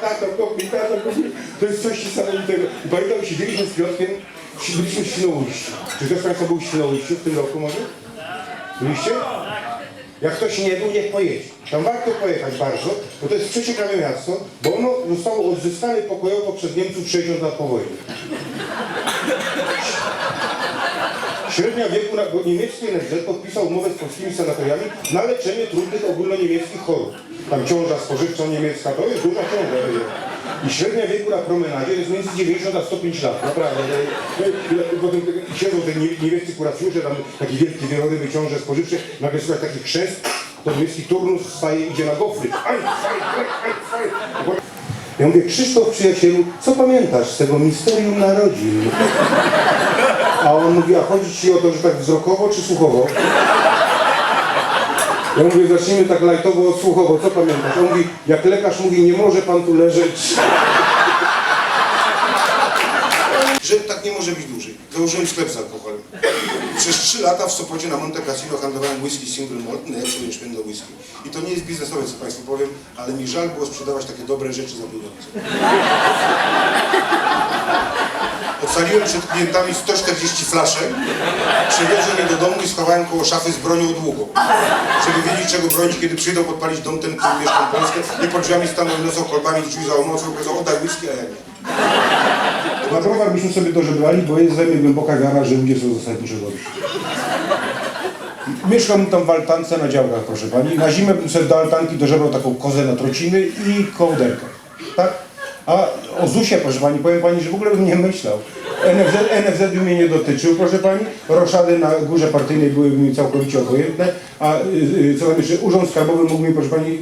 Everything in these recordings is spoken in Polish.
tato tato. To jest coś niesamowitego. I pamiętam, siedzieliśmy z Piotrkiem, byliśmy w Świnoujściu. Czy ktoś z Państwa był w Świnoujściu w tym roku może? Byliście? Jak ktoś nie był, niech pojedzie. Tam warto pojechać bardzo, bo to jest przeciekawe miasto, bo ono zostało odzyskane pokojowo przez Niemców 60 lat po wojnie. Średnia wieku na, niemiecki NFZ podpisał umowę z polskimi sanatoriami na leczenie trudnych ogólnoniemieckich chorób. Tam ciąża spożywcza niemiecka, to jest duża ciąża. I średnia wieku na promenadzie jest między 90 a 105 lat, naprawdę. No i- Potem te- siedzą te nie- niemieccy kuracjusze, tam takie wielkie wieloryby ciąże spożywcze, nagle słychać taki chrzest, to niemiecki turnus wstaje idzie na gofry. Ja mówię, Krzysztof przyjacielu, co pamiętasz z tego misterium narodzin? A on mówi, a chodzi ci o to, że tak wzrokowo czy słuchowo? Ja mówię, zacznijmy tak lajtowo, słuchowo, co pamiętasz? On mówi, jak lekarz mówi, nie może pan tu leżeć. Że tak nie może być dłużej. Założyłem sklep z alkoholem. Przez trzy lata w Sopocie na Monte Cassino handlowałem whisky single malt, najlepsze jęczmienne whisky. I to nie jest biznesowe, co Państwu powiem, ale mi żal było sprzedawać takie dobre rzeczy za pieniądze. Ocaliłem przed klientami 140 flaszek, przywiozłem je do domu i schowałem koło szafy z bronią długą. Żeby wiedzieć czego bronić, kiedy przyjdą podpalić dom ten, który mieszkam Polsce i pod drzwiami staną i niosą kolbami drzwi za umocą i powiedzą oddaj whisky, a ja nie. Na browar byśmy sobie dożebrali, bo jest ze mnie głęboka wiara, że ludzie są zasadniczo dobrzy. Mieszkam tam w altance na działkach, proszę pani. Na zimę bym sobie do altanki dożebrał taką kozę na trociny i kołderkę. Tak? A o ZUSie, proszę pani, powiem pani, że w ogóle bym nie myślał. NFZ, NFZ mnie nie dotyczył, proszę pani. Roszady na górze partyjnej byłyby mi całkowicie obojętne. A y, y, co tam urząd skarbowy mógł mi, proszę pani,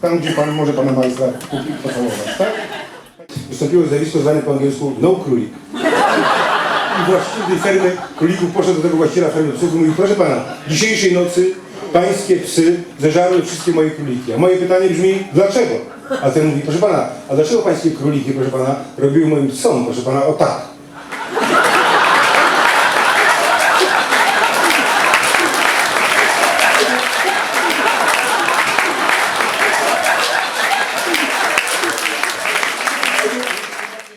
tam gdzie pan może pana majstra kupić, pocałować, tak? Wystąpiło zjawisko zwane po angielsku no królik. I właściciel tej fermy królików poszedł do tego właściciela fermy psów i mówi, proszę pana, dzisiejszej nocy pańskie psy zeżarły wszystkie moje króliki. A moje pytanie brzmi, dlaczego? A ten mówi, proszę pana, a dlaczego pańskie króliki, proszę pana, robiły moim psom, proszę pana, o tak.